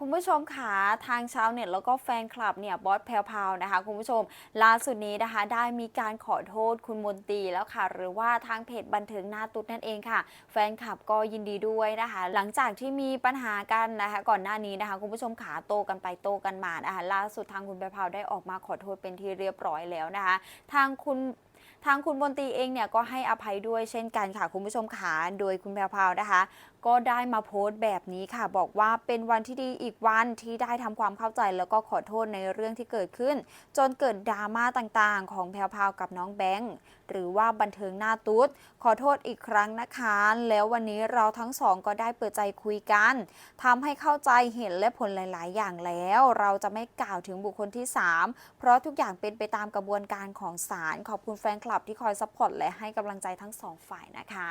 คุณผู้ชมค่ะทางชาวเน็ตแล้วก็แฟนคลับเนี่ยบอสแพลวพราวนะคะ คุณผู้ชมล่าสุดนี้นะคะ ได้มีการขอโทษคุณมนตรีแล้วค่ะ หรือว่าทางเพจบันเทิงหน้าตุ๊ดนั่นเองค่ะ แฟนคลับก็ยินดีด้วยนะคะ หลังจากที่มีปัญหากันนะคะ ก่อนหน้านี้นะคะ คุณผู้ชมขาโตกันไปโตกันมานะคะล่าสุดทางคุณแพลวพราวได้ออกมาขอโทษเป็นที่เรียบร้อยแล้วนะคะ ทางคุณทางคุณบนตีเองเนี่ยก็ให้อภัยด้วยเช่นกันค่ะคุณผู้ชมขาโดยคุณแพรวพราวนะคะ ก็ได้มาโพสต์แบบนี้ค่ะ บอกว่าเป็นวันที่ดีอีกวันที่ได้ทำความเข้าใจแล้วก็ขอโทษในเรื่องที่เกิดขึ้น จนเกิดดราม่าต่างๆ ของแพรวพาวกับน้องแบงค์หรือว่าบันเทิงหน้าตุ๊ดขอโทษอีกครั้งนะคะ แล้ววันนี้เราทั้งสองก็ได้เปิดใจคุยกันทำให้เข้าใจเห็นและผลหลาย ๆ อย่างแล้ว เราจะไม่กล่าวถึงบุคคลที่ 3 เพราะทุกอย่างเป็นไปตามกระบวนการของศาลขอบคุณแฟนคลับที่คอยซัพพอร์ตและให้กำลังใจทั้งสองฝ่ายนะคะ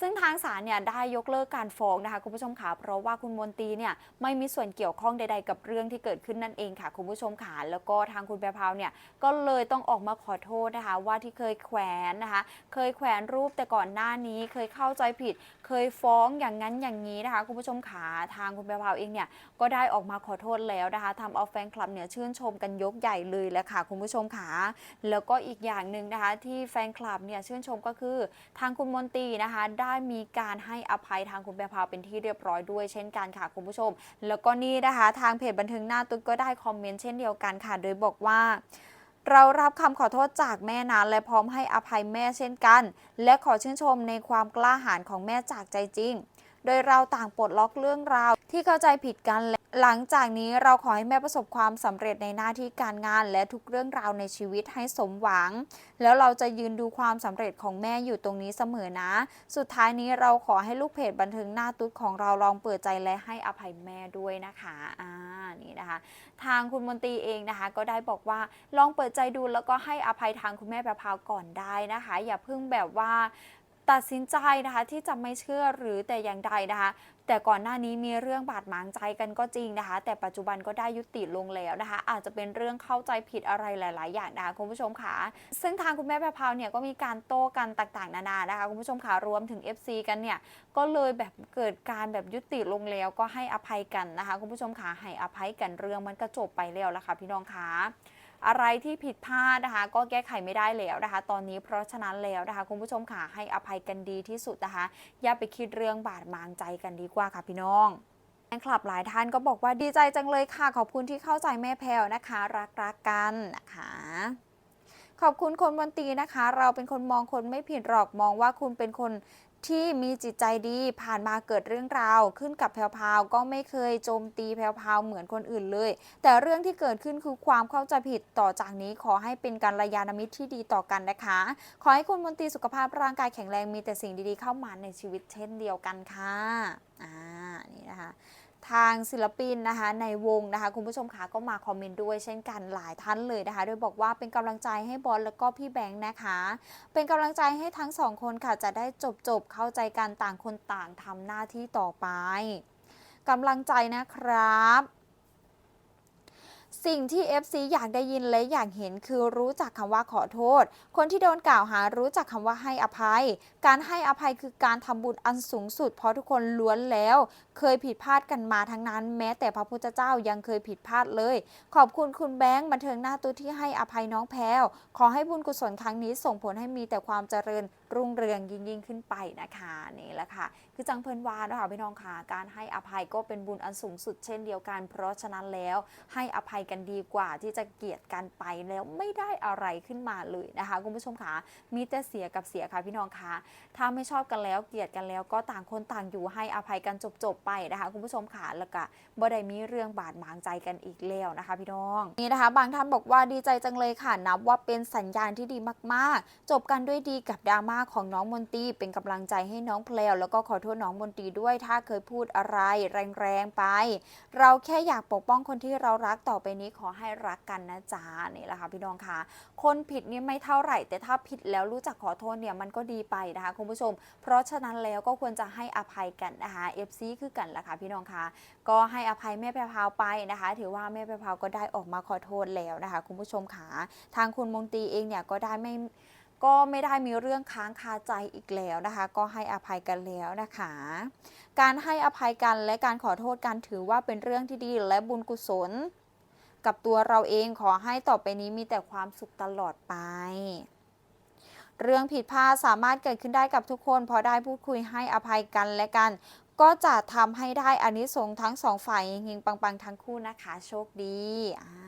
ซึ่งทางศาลเนี่ยได้ยกเลิกการฟ้องนะคะคุณผู้ชมค่ะเพราะว่าคุณมนตรีเนี่ยไม่มีส่วนเกี่ยวข้องใด ๆ กับเรื่องที่เกิดขึ้นนั่นเองค่ะคุณผู้ชมค่ะแล้วก็ทางคุณแพรพราวเนี่ยก็เลยต้องออกมาขอโทษนะคะ ว่าที่เคยแขวนนะคะ เคยแขวนรูปแต่ก่อนหน้านี้เคยเข้าใจผิด เคยฟ้องอย่างนั้นอย่างนี้นะคะ คุณผู้ชมขาทางคุณแพรพราวเองเนี่ยก็ได้ออกมาขอโทษแล้วนะคะทำเอาแฟนคลับเนี่ยชื่นชมกันยกใหญ่เลยแหละค่ะคุณผู้ชมขาแล้วก็อีกอย่างหนึ่งนะคะ ที่แฟนคลับเนี่ยชื่นชมก็คือทางคุณมนตรีนะคะ ได้มีการให้อภัยทางคุณแพรพาวเป็นที่เรียบร้อยด้วยเช่นกันค่ะคุณผู้ชม แล้วก็นี่นะคะทางเพจบันเทิงหน้าตุ๊กก็ได้คอมเมนต์เช่นเดียวกันค่ะ โดยบอกว่าเรารับคำขอโทษจากแม่นานและพร้อมให้อภัยแม่เช่นกัน และขอชื่นชมในความกล้าหาญของแม่จากใจจริง โดยเราต่างปลดล็อกเรื่องราวที่เข้าใจผิดกันและ หลังจากนี้เราขอให้แม่ประสบความสำเร็จในหน้าที่การงานและทุกเรื่องราวในชีวิตให้สมหวัง แล้วเราจะยืนดูความสำเร็จของแม่อยู่ตรงนี้เสมอนะ สุดท้ายนี้เราขอให้ลูกเพจบันเทิงหน้าตุ๊ดของเราลองเปิดใจและให้อภัยแม่ด้วยนะคะอ่านี่นะคะ ทางคุณมนตรีเองนะคะ ก็ได้บอกว่าลองเปิดใจดูแล้วก็ให้อภัยทางคุณแม่ประภาวก่อนได้นะคะ อย่าเพิ่งแบบว่าตัดสินใจนะคะที่จะไม่เชื่อหรือแต่อย่างใดนะคะ แต่ก่อนหน้านี้มีเรื่องบาดหมางใจกันก็จริงนะคะ แต่ปัจจุบันก็ได้ยุติลงแล้วนะคะ อาจจะเป็นเรื่องเข้าใจผิดอะไรหลาย ๆ อย่างนะคะคุณผู้ชมค่ะซึ่งทางคุณแม่แพรพาวเนี่ยก็มีการโต้กันต่าง ๆ นานานะคะคุณผู้ชมค่ะรวมถึง FC กันเนี่ยก็เลยแบบเกิดการแบบยุติลงแล้วก็ให้อภัยกันนะคะ คุณผู้ชมค่ะให้อภัยกันเรื่องมันก็จบไปแล้วละค่ะพี่น้องคะ อะไรที่ผิดพลาดนะคะ ก็แก้ไขไม่ได้แล้วนะคะ ตอนนี้เพราะฉะนั้นแล้วนะคะ คุณผู้ชมค่ะให้อภัยกันดีที่สุดนะคะ อย่าไปคิดเรื่องบาดหมางใจกันดีกว่าค่ะพี่น้องแฟนคลับหลายท่านก็บอกว่าดีใจจังเลยค่ะ ขอบคุณที่เข้าใจแม่แพลวนะคะ รักรักกันนะคะขอบคุณคนบนตีนะคะ เราเป็นคนมองคนไม่ผิดหรอกมองว่าคุณเป็นคน ที่มีจิตใจดีผ่านมาเกิดเรื่องราวขึ้นกับแพลวพาวก็ไม่เคยโจมตีแพลวพาวเหมือนคนอื่นเลย แต่เรื่องที่เกิดขึ้นคือความเข้าใจผิดต่อจากนี้ขอให้เป็นการระยานามิตรที่ดีต่อกันนะคะ ขอให้คุณมนตรีสุขภาพร่างกายแข็งแรงมีแต่สิ่งดีๆเข้ามาในชีวิตเช่นเดียวกันค่ะอ่านี่นะคะ ทางศิลปินนะคะในวงนะคะ คุณผู้ชมคะก็มาคอมเมนต์ด้วยเช่นกันหลายท่านเลยนะคะ โดยบอกว่าเป็นกำลังใจให้บอลแล้วก็พี่แบงค์นะคะ เป็นกำลังใจให้ทั้งสองคนค่ะจะได้จบจบเข้าใจกันต่างคนต่างทำหน้าที่ต่อไปกำลังใจนะครับ สิ่งที่ FC อยากได้ยินและอยากเห็นคือรู้จักคำว่าขอโทษ คนที่โดนกล่าวหารู้จักคำว่าให้อภัย การให้อภัยคือการทำบุญอันสูงสุด เพราะทุกคนล้วนแล้ว เคยผิดพลาดกันมาทั้งนั้น แม้แต่พระพุทธเจ้ายังเคยผิดพลาดเลย ขอบคุณคุณแบงค์บันเทิงหน้าตู้ที่ให้อภัยน้องแพลวขอให้บุญกุศลครั้งนี้ส่งผลให้มีแต่ความเจริญรุ่งเรืองยิ่งยิ่งขึ้นไปนะคะนี่แหละค่ะ คือจังเพลินวานะคะพี่น้องค่ะการให้อภัยก็เป็นบุญอันสูงสุดเช่นเดียวกัน เพราะฉะนั้นแล้วให้อภัยกันดีกว่าที่จะเกลียดกันไปแล้วไม่ได้อะไรขึ้นมาเลยนะคะคุณผู้ชมคะมีแต่เสียกับเสียค่ะพี่น้องคะถ้าไม่ชอบกันแล้วเกลียดกันแล้วก็ต่างคนต่างอยู่ให้อภัยกันจบๆไปนะคะคุณผู้ชมคะแล้วก็บ่ได้มีเรื่องบาดหมางใจกันอีกแล้วนะคะพี่น้องนี่นะคะ บางท่านบอกว่าดีใจจังเลยค่ะนับว่าเป็นสัญญาณที่ดีมากๆ จบกันด้วยดีกับดราม่าของน้องมนตรีเป็นกำลังใจให้น้องเพลวแล้วก็ขอโทษน้องมนตรีด้วยถ้าเคยพูดอะไรแรงๆไป เราแค่อยากปกป้องคนที่เรารักต่อไปนี้ขอให้รักกันนะจ๊ะนี่แหละค่ะพี่น้องค่ะ คนผิดนี่ไม่เท่าไหร่ แต่ถ้าผิดแล้วรู้จักขอโทษเนี่ยมันก็ดีไปนะคะคุณผู้ชม เพราะฉะนั้นแล้วก็ควรจะให้อภัยกันนะคะ FC คือกันแหละค่ะพี่น้องค่ะ ก็ให้อภัยแม่แพรพาวไปนะคะ ถือว่าแม่แพรพาวก็ได้ออกมาขอโทษแล้วนะคะ คุณผู้ชมค่ะทางคุณมนตรีเองเนี่ยก็ได้ไม่ก็ไม่ได้มีเรื่องค้างคาใจอีกแล้วนะคะ ก็ให้อภัยกันแล้วนะคะ การให้อภัยกันและการขอโทษกันถือว่าเป็นเรื่องที่ดีและบุญกุศล กับตัวเราเองขอให้ต่อไปนี้มีแต่ความสุขตลอดไป เรื่องผิดพลาดสามารถเกิดขึ้นได้กับทุกคนพอได้พูดคุยให้อภัยกันและกัน ก็จะทำให้ได้อานิสงส์ทั้งสองฝ่ายเฮงๆปังๆ ทั้งคู่นะคะ โชคดีอ่า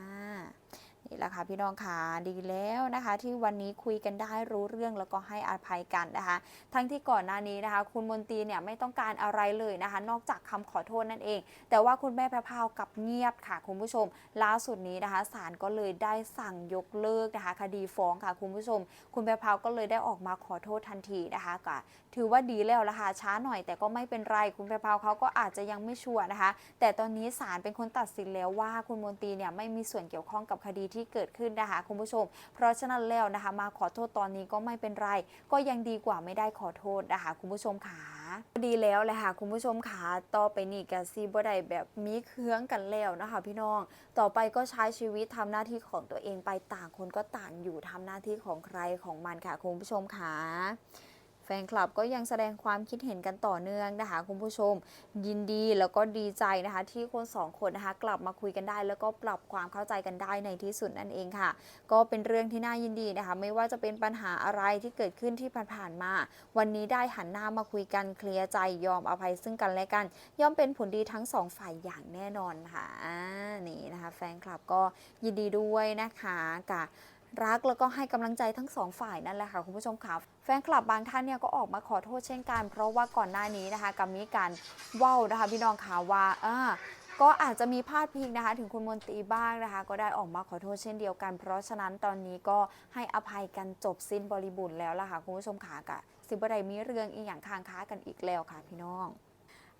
นี่แหละค่ะพี่น้องค่ะดีแล้วนะคะ ที่วันนี้คุยกันได้รู้เรื่องแล้วก็ให้อภัยกันนะคะ ทั้งที่ก่อนหน้านี้นะคะ คุณมนตรีเนี่ยไม่ต้องการอะไรเลยนะคะ นอกจากคำขอโทษนั่นเอง แต่ว่าคุณแม่แพรพาวกับเงียบค่ะคุณผู้ชม ล่าสุดนี้นะคะศาลก็เลยได้สั่งยกเลิกนะคะ คดีฟ้องค่ะคุณผู้ชม คุณแพรพาวก็เลยได้ออกมาขอโทษทันทีนะคะก็ถือว่าดีแล้วละค่ะช้าหน่อย แต่ก็ไม่เป็นไรคุณแพรพาวเขาก็อาจจะยังไม่ชัวร์นะคะ แต่ตอนนี้ศาลเป็นคนตัดสินแล้วว่าคุณมนตรีเนี่ยไม่มีส่วนเกี่ยวข้องกับคดีที่ที่เกิดขึ้นนะคะคุณผู้ชม เพราะฉะนั้นแล้วนะคะมาขอโทษตอนนี้ก็ไม่เป็นไร ก็ยังดีกว่าไม่ได้ขอโทษนะคะคุณผู้ชมค่ะดีแล้วเลยค่ะคุณผู้ชมค่ะต่อไปนี่กะซีบ่ได้แบบมีเครื่องกันแล้วนะคะพี่น้องต่อไปก็ใช้ชีวิตทำหน้าที่ของตัวเองไปต่างคนก็ต่างอยู่ทำหน้าที่ของใครของมันค่ะคุณผู้ชมค่ะ แฟนคลับก็ยังแสดงความคิดเห็นกันต่อเนื่องนะคะ คุณผู้ชม ยินดีแล้วก็ดีใจนะคะ ที่คนสองคนนะคะ กลับมาคุยกันได้ แล้วก็ปรับความเข้าใจกันได้ในที่สุดนั่นเองค่ะ ก็เป็นเรื่องที่น่ายินดีนะคะ ไม่ว่าจะเป็นปัญหาอะไรที่เกิดขึ้นที่ผ่านๆมา วันนี้ได้หันหน้ามาคุยกันเคลียร์ใจยอมอภัยซึ่งกันและกัน ย่อมเป็นผลดีทั้งสองฝ่ายอย่างแน่นอนค่ะนี่นะคะ แฟนคลับก็ยินดีด้วยนะคะกับ รักแล้วก็ให้กำลังใจทั้งสองฝ่ายนั่นแหละค่ะคุณผู้ชมค่ะแฟนคลับบางท่านเนี่ยก็ออกมาขอโทษเช่นกัน เพราะว่าก่อนหน้านี้นะคะกับมีการว้าวนะคะพี่น้องข่าวว่าอ่าก็อาจจะมีพลาดพิงนะคะ ถึงคุณมนตรีบ้างนะคะ ก็ได้ออกมาขอโทษเช่นเดียวกัน เพราะฉะนั้นตอนนี้ก็ให้อภัยกันจบสิ้นบริบูรณ์แล้วล่ะค่ะคุณผู้ชมขากะสิบไรมีเรื่องอีกอย่างค้างค้ากันอีกแล้วค่ะพี่น้อง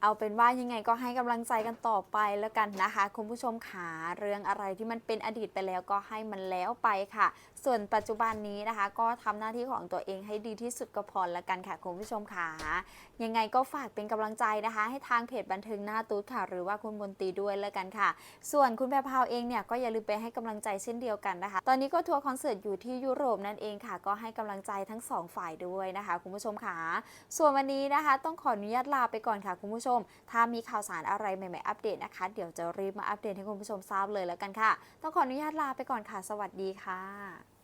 เอาเป็นว่ายังไงก็ให้กำลังใจกันต่อไปแล้วกันนะคะ คุณผู้ชมขาเรื่องอะไรที่มันเป็นอดีตไปแล้วก็ให้มันแล้วไปค่ะ ส่วนปัจจุบันนี้นะคะ ก็ทำหน้าที่ของตัวเองให้ดีที่สุดก็พอแล้วกันค่ะ คุณผู้ชมขายังไงก็ฝากเป็นกำลังใจนะคะ ให้ทางเพจบันเทิงหน้าตูดค่ะ หรือว่าคุณบนตีด้วยแล้วกันค่ะ ส่วนคุณแพรพาวเองเนี่ยก็อย่าลืมไปให้กำลังใจเช่นเดียวกันนะคะ ตอนนี้ก็ทัวร์คอนเสิร์ตอยู่ที่ยุโรปนั่นเองค่ะ ก็ให้กำลังใจทั้งสองฝ่ายด้วยนะคะ คุณผู้ชมค่ะส่วนวันนี้นะคะ ต้องขออนุญาตลาไปก่อนค่ะคุณผู้ชม ถ้ามีข่าวสารอะไรใหม่ๆอัปเดตนะคะ เดี๋ยวจะรีบมาอัปเดตให้คุณผู้ชมทราบเลยแล้วกันค่ะ ต้องขออนุญาตลาไปก่อนค่ะ สวัสดีค่ะ